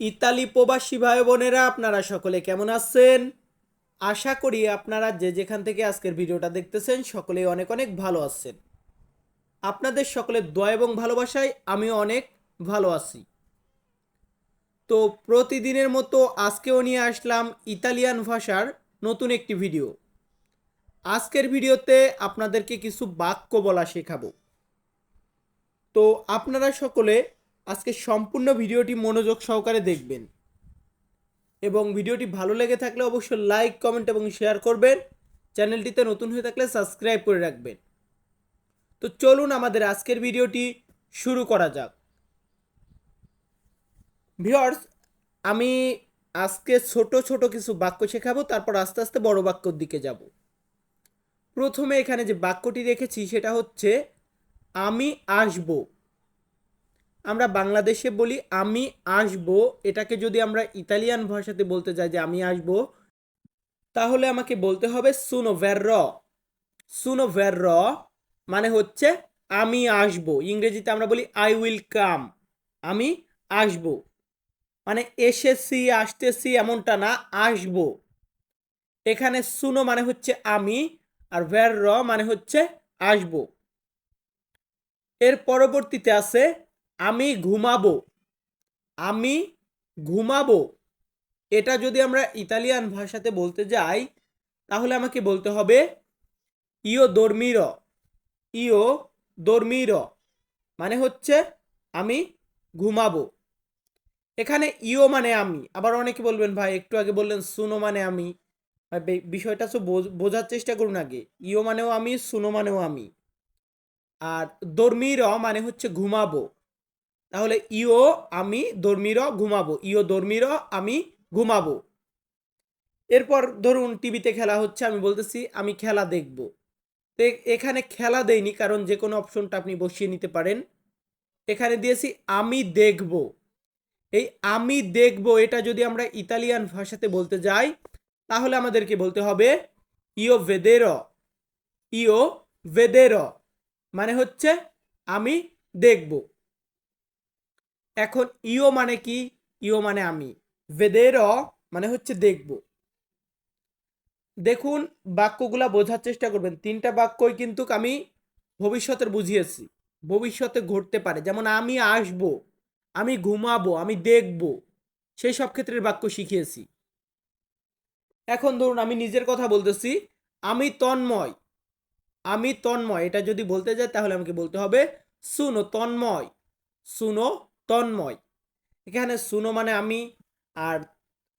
Italy প্রবাসী ভাই বোনেরা, আপনারা সকলে কেমন আছেন? আশা করি আপনারা যে যেখান থেকে আজকের ভিডিওটা দেখতেছেন, সকলেই অনেক অনেক ভালো আছেন। আপনাদের সকলের দয়া এবং ভালোবাসায় আমিও অনেক ভালো আছি। তো প্রতিদিনের মতো আজকেও নিয়ে আসলাম ইতালিয়ান ভাষার নতুন একটি ভিডিও। আজকের ভিডিওতে আপনাদেরকে কিছু বাক্য বলা শেখাবো। তো আপনারা সকলে আজকে সম্পূর্ণ ভিডিওটি মনোযোগ সহকারে দেখবেন। এবং ভিডিওটি ভালো লেগে থাকলে অবশ্যই লাইক, কমেন্ট এবং শেয়ার করবেন। চ্যানেলটিতে নতুন হয়ে থাকলে সাবস্ক্রাইব করে রাখবেন। তো চলুন আমাদের আজকের ভিডিওটি শুরু করা যাক। ভিওর্স আমি আজকে ছোট ছোট কিছু বাক্য শেখাবো, তারপর আস্তে আস্তে বড় বাক্যর দিকে যাব। প্রথমে এখানে যে বাক্যটি রেখেছি, সেটা হচ্ছে, আমি আসব। আমরা বাংলাদেশে বলি আমি আসব। এটাকে যদি আমরা ইতালিয়ান ভাষাতে বলতে যাই যে আমি আসব, তাহলে আমাকে বলতে হবে সুনো ভ্যার সুনো ভ্যার মানে হচ্ছে আমি আসব। ইংরেজিতে আমরা বলি আই উইল কাম আমি আসব। মানে এসেছি, আসতেছি এমনটা না, আসব। এখানে সুনো মানে হচ্ছে আমি আর ভ্যার মানে হচ্ছে আসব। এর পরবর্তীতে আছে আমি ঘুমাবো। আমি ঘুমাবো। এটা যদি আমরা ইতালিয়ান ভাষাতে বলতে যাই, তাহলে আমাকে বলতে হবে ইও দর্মির। ইও দর্মির। মানে হচ্ছে, আমি ঘুমাবো। এখানে ইও মানে আমি। আবার অনেকে বলবেন, ভাই, একটু আগে বললেন সুনো মানে আমি। বিষয়টা তো বোঝ- বোঝার চেষ্টা করুন আগে। ইও মানেও আমি, সুনো মানেও আমি। আর দর্মির মানে হচ্ছে, ঘুমাবো। তাহলে ইও আমি দর্মির ঘুমাবো ইও দর্মির আমি ঘুমাবো। এরপর ধরুন টিভিতে খেলা হচ্ছে, আমি বলতেছি আমি খেলা দেখব। তো এখানে খেলা দেইনি, কারণ যে কোনো অপশনটা আপনি বসিয়ে নিতে পারেন। এখানে দিয়েছি আমি দেখব। এই আমি দেখব, এটা যদি আমরা ইতালিয়ান ভাষাতে বলতে যাই, তাহলে আমাদেরকে বলতে হবে ইও ভেদের ইও ভেদের মানে হচ্ছে আমি দেখব। এখন ইও মানে কি? ইও মানে আমি। ভেদের মানে হচ্ছে দেখব। দেখুন, বাক্যগুলা বোঝার চেষ্টা করবেন। তিনটা বাক্যই কিন্তু আমি ভবিষ্যতের বুঝিয়েছি। ভবিষ্যতে ঘটতে পারে। যেমন আমি আসব, আমি ঘুমাবো, আমি দেখব, সেই সব ক্ষেত্রের বাক্য শিখিয়েছি। এখন ধরুন, আমি নিজের কথা বলতেছি, আমি তন্ময়। আমি তন্ময়। এটা যদি বলতে যাই, তাহলে আমাকে বলতে হবে শুনো তন্ময়। শুনো তন্ময়। এখানে শুনো মানে আমি আর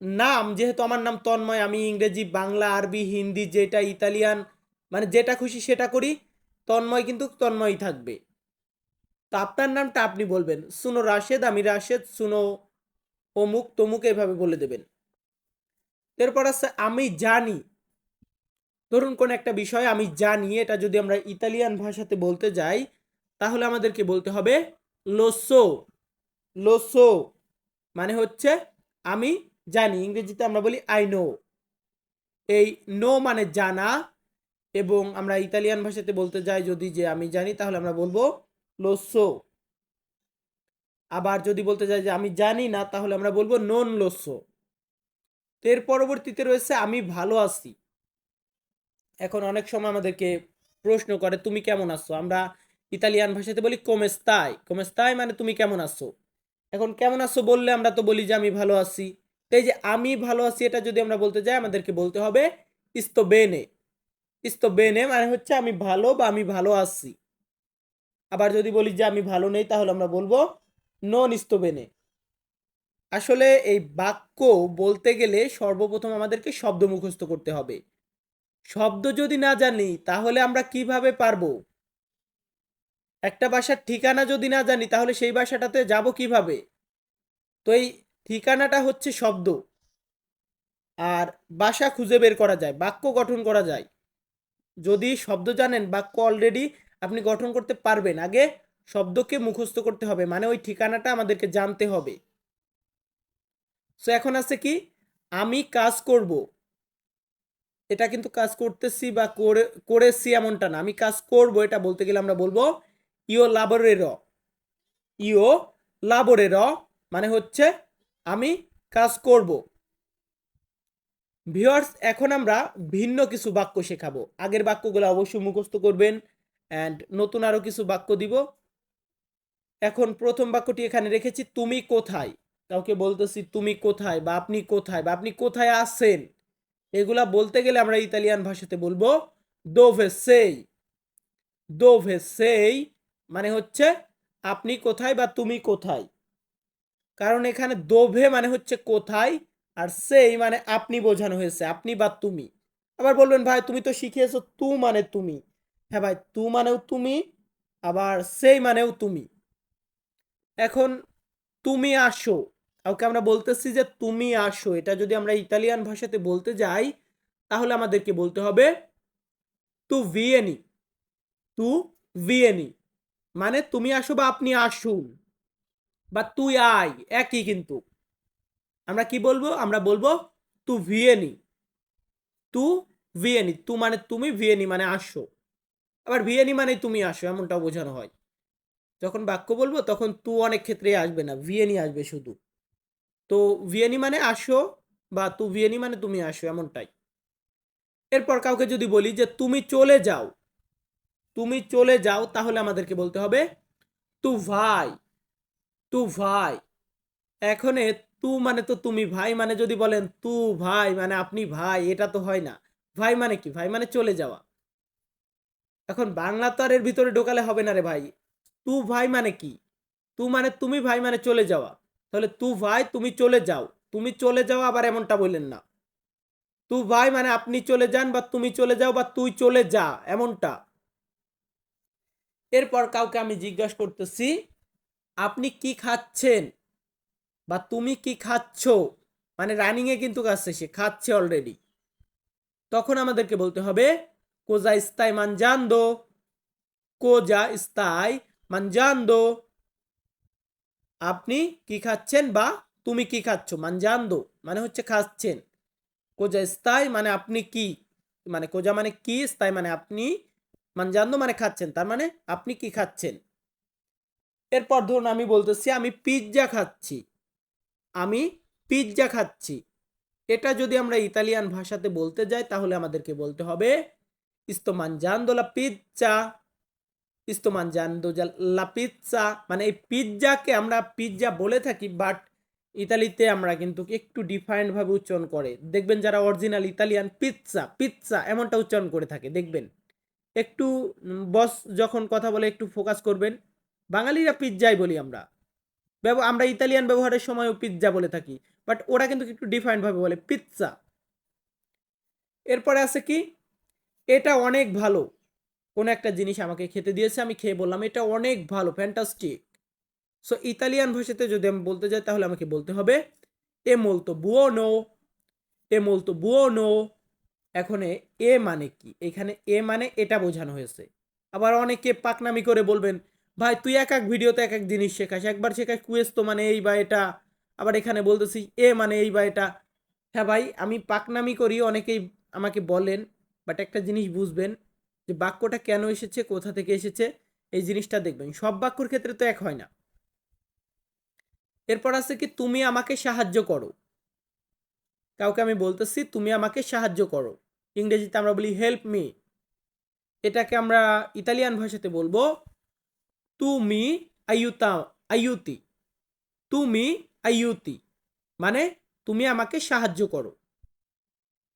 নাম, যেহেতু আমার নাম তন্ময়, আমি ইংরেজি, বাংলা, আরবি, হিন্দি, যেটা ইতালিয়ান মানে যেটা খুশি সেটা করি। তন্ময় কিন্তু তন্ময়ই থাকবে। তো আপনার নামটা আপনি বলবেন। শুনো রাশেদ, আমি রাশেদ শুনো অমুক, তমুক এভাবে বলে দেবেন। এরপর আছে, আমি জানি। ধরুন কোন একটা বিষয় আমি জানি, এটা যদি আমরা ইতালিয়ান ভাষাতে বলতে যাই, তাহলে আমাদেরকে বলতে হবে, লোসো। লোসো মানে হচ্ছে আমি জানি, ইংরেজিতে আমরা বলি আই নো এই নো মানে জানা এবং আমরা ইতালিয়ান ভাষাতে বলতে যাই, যদি যে আমি জানি তাহলে আমরা বলব লোসো। আবার যদি বলতে যাই যে আমি জানি না, তাহলে আমরা বলব নন লোসো এর পরবর্তীতে রয়েছে, আমি ভালো আছি। এখন অনেক সময় আমাদেরকে প্রশ্ন করে, তুমি কেমন আছো? আমরা ইতালিয়ান ভাষাতে বলি কোমেস্তাই কোমেস্তাই মানে তুমি কেমন আছো? এখন কেমন আছো বললে আমরা তো বলি যে আমি ভালো আছি। তাই যে আমি ভালো আছি, এটা যদি আমরা বলতে যাই, আমাদেরকে বলতে হবে ইস্তো বেনে ইস্তো বেনে মানে হচ্ছে আমি ভালো বা আমি ভালো আছি। আবার যদি বলি যে আমি ভালো নেই, তাহলে আমরা বলব নন ইস্তো বেনে আসলে এই বাক্য বলতে গেলে সর্বপ্রথম আমাদেরকে শব্দ মুখস্থ করতে হবে। শব্দ যদি না জানি, তাহলে আমরা কীভাবে পারব? একটা বাসার ঠিকানা যদি না জানি, তাহলে সেই বাসাটাতে যাব কীভাবে? তো এই ঠিকানাটা হচ্ছে শব্দ। আর বাসা খুঁজে বের করা যায়, বাক্য গঠন করা যায়। যদি শব্দ জানেন, বাক্য অলরেডি আপনি গঠন করতে পারবেন। আগে শব্দকে মুখস্থ করতে হবে মানে ওই ঠিকানাটা আমাদেরকে জানতে হবে। সো এখন আছে কি? আমি কাজ করব। এটা কিন্তু কাজ করতেছি বা করে, করেছি এমনটা না। আমি কাজ করব, এটা বলতে গেলে আমরা বলব ইও লাবরে র ইও লাবরে র মানে হচ্ছে আমি কাজ করব। ভিউয়ার্স, এখন আমরা ভিন্ন কিছু বাক্য শেখাবো। আগের বাক্যগুলো অবশ্যই মুখস্থ করবেন অ্যান্ড নতুন আরও কিছু বাক্য দিব। এখন প্রথম বাক্যটি এখানে রেখেছি, তুমি কোথায়? কাউকে বলতেছি, তুমি কোথায় বা আপনি কোথায় বা আপনি কোথায় আছেন? এগুলা বলতে গেলে আমরা ইতালিয়ান ভাষাতে বলব দোভে সেই দোভে সেই মানে হচ্ছে আপনি কোথায় বা তুমি কোথায়। কারণ এখানে দোভে মানে হচ্ছে কোথায় আর সেই মানে আপনি বোঝানো হয়েছে, আপনি বা তুমি। আবার বলবেন, ভাই, তুমি তো শিখিয়েছো তু মানে তুমি। হ্যাঁ ভাই, তু মানেও তুমি, আবার সেই মানেও তুমি। এখন তুমি আসো, কাউকে আমরা বলতেছি যে তুমি আসো, এটা যদি আমরা ইতালিয়ান ভাষাতে বলতে যাই, তাহলে আমাদেরকে বলতে হবে তু ভিয়েনি তু ভিয়েনি। মানে তুমি আসো বা আপনি আসুন, বা তুই আয়, একই কিন্তু। আমরা কি বলব? আমরা বলব, তু ভিয়েনি তু ভিয়েনি, তু মানে তুমি ভিয়েনি মানে আসো। আবার ভিয়েনি মানে তুমি আসো, এমনটাও বোঝানো হয়। যখন বাক্য বলব, তখন তু অনেক ক্ষেত্রে আসবে না, ভিয়েনি আসবে শুধু। তো ভিয়েনি মানে আসো, বা তু ভিয়েনি মানে তুমি আসো, এমনটাই। এরপর কাউকে যদি বলি যে, তুমি চলে যাও তুমি চলে যাও, তাহলে আমাদেরকে বলতে হবে, তু ভাই তু ভাই। এখানে তু মানে তো তুমি ভাই মানে যদি বলেন, তু ভাই মানে আপনি ভাই, এটা তো হয় না। ভাই মানে কি? ভাই মানে চলে যাওয়া। এখন বাংলা তো আর এর ভিতরে ঢোকালে হবে না রে ভাই। তু ভাই মানে কি? তু মানে তুমি ভাই মানে চলে যাওয়া। তাহলে তু ভাই, তুমি চলে যাও। তুমি চলে যাও আবার এমনটা বললেন না। তু ভাই মানে আপনি চলে যান বা তুমি চলে যাও বা তুই চলে যা, এমনটা। এরপর কাউকে আমি জিজ্ঞাসা করতেছি, আপনি কি খাচ্ছেন? বা তুমি কি খাচ্ছ? মানে রানিংয়ে কিন্তু আসছে সে খাচ্ছে অলরেডি তখন আমাদেরকে বলতে হবে, কোজা ইস্তাই মানজান্দো? কোজা ইস্তাই মানজান্দো? আপনি কি খাচ্ছেন বা তুমি কি খাচ্ছ? মানজান্দো মানে হচ্ছে খাচ্ছেন। কোজা ইস্তাই মানে আপনি কি? মানে কোজা মানে কি? ইস্তাই মানে আপনি মানজান্দো মানে খাচ্ছেন, তার মানে আপনি কি খাচ্ছেন? এরপর ধরুন আমি বলতেছি, আমি পিৎজা খাচ্ছি। আমি পিৎজা খাচ্ছি। এটা যদি আমরা ইতালিয়ান ভাষাতে বলতে যাই, তাহলে আমাদেরকে বলতে হবে, ইস্তো mangiando la pizza ইস্তো mangiando la pizza মানে এই পিৎজাকে আমরা পিৎজা বলে থাকি, বাট ইতালিতে আমরা কিন্তু একটু ডিফারেন্ট ভাবে উচ্চারণ করে। দেখবেন যারা অরিজিনাল ইতালিয়ান পিৎজা পিৎজা এমনটা উচ্চারণ করে থাকে, দেখবেন। একটু বস যখন কথা বলে একটু ফোকাস করবেন। বাঙালিরা পিৎজাই বলি আমরা। আমরা ইতালিয়ান ব্যবহারের সময়ও পিৎজা বলে থাকি। বাট ওরা কিন্তু একটু ডিফারেন্ট ভাবে বলে, পিৎজা। এরপরে আছে কি? এটা অনেক ভালো। কোনো একটা জিনিস আমাকে খেতে দিয়েছে, আমি খেয়ে বললাম, এটা অনেক ভালো ফ্যান্টাস্টিক সো ইতালিয়ান ভাষাতে যদি আমি বলতে যাই, তাহলে আমাকে বলতে হবে, এ molto নো, এ molto buono এখন এ- মানে কি? এখানে এ মানে এটা বোঝানো হয়েছে। আবার অনেকে পাকনামি করে বলবেন, ভাই, তুই এক এক ভিডিওতে এক এক জিনিস শেখাস, একবার শেখাস কুয়েস তো মানে এই বা এটা। আবার এখানে বলতেছি, এ মানে এই বা এটা। হ্যাঁ ভাই, আমি পাকনামি করি, অনেকেই আমাকে বলেন বাট একটা জিনিস বুঝবেন, যে বাক্যটা কেন এসেছে, কোথা থেকে এসেছে, এই জিনিসটা দেখবেন। সব বাক্যর ক্ষেত্রে তো এক হয় না। এরপর আছে কি, তুমি আমাকে সাহায্য করো। কাউকে আমি বলতেছি, তুমি আমাকে সাহায্য করো। ইংরেজিতে আমরা বলি হেল্প মি এটাকে আমরা ইতালিয়ান ভাষাতে বলব, তুমি আইউতা আইউতি তুমি আইউতি মানে তুমি আমাকে সাহায্য করো।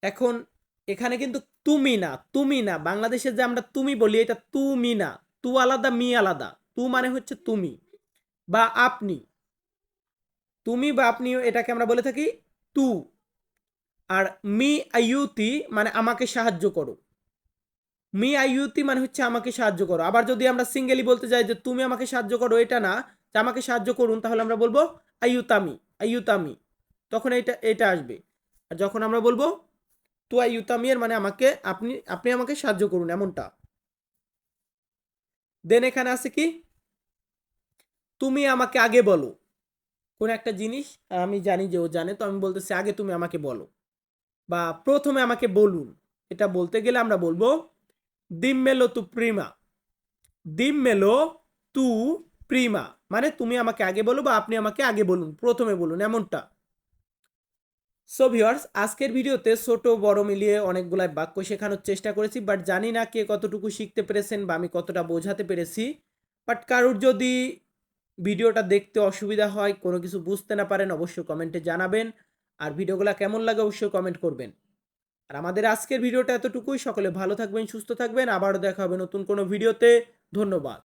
এখন, এখানে কিন্তু তুমি না তুমি না। বাংলাদেশে যে আমরা তুমি বলি, এটা তুমি না। তু আলাদা, মি আলাদা। তু মানে হচ্ছে তুমি বা আপনি। তুমি বা আপনি এটাকে আমরা বলে থাকি, তু। আর মি আইউতি মানে আমাকে সাহায্য করো। মি আইউতি মানে হচ্ছে আমাকে সাহায্য করো। আবার যদি আমরা সিঙ্গেলি বলতে যাই যে তুমি আমাকে সাহায্য করো, এটা না, যে আমাকে সাহায্য করুন, তাহলে আমরা বলব আইউতামি আইউতামি তখন এটা এটা আসবে। আর যখন আমরা বলব তু আইউতামি এর মানে আমাকে, আপনি আপনি আমাকে সাহায্য করুন, এমনটা। দেন এখানে আছে কি? তুমি আমাকে আগে বলো। কোন একটা জিনিস, আমি জানি যে ও জানে, তো আমি বলতেছি আগে তুমি আমাকে বলো। বা প্রথমে আমাকে বলুন। এটা বলতে গেলে আমরা বলব দিম্মেলো তু প্রিমা। দিম্মেলো তু প্রিমা। মানে তুমি আমাকে আগে বলো বা আপনি আমাকে আগে বলুন, প্রথমে বলুন, এমনটা। সো ভিউয়ার্স আজকের ভিডিওতে ছোট, বড় মিলিয়ে অনেকগুলাই বাক্য শেখানোর চেষ্টা করেছি বাট জানি না কে কতটুকু শিখতে পেরেছেন বা আমি কতটা বোঝাতে পেরেছি। বাট কারোর যদি ভিডিওটা দেখতে অসুবিধা হয়, কোনো কিছু বুঝতে না পারেন, অবশ্যই কমেন্টে জানাবেন। আর ভিডিওগুলো কেমন লাগে অবশ্যই কমেন্ট করবেন। আর আমাদের আজকের ভিডিওটা এতটুকুই। সকলে ভালো থাকবেন, সুস্থ থাকবেন। আবারও দেখা হবে নতুন কোনো ভিডিওতে। ধন্যবাদ।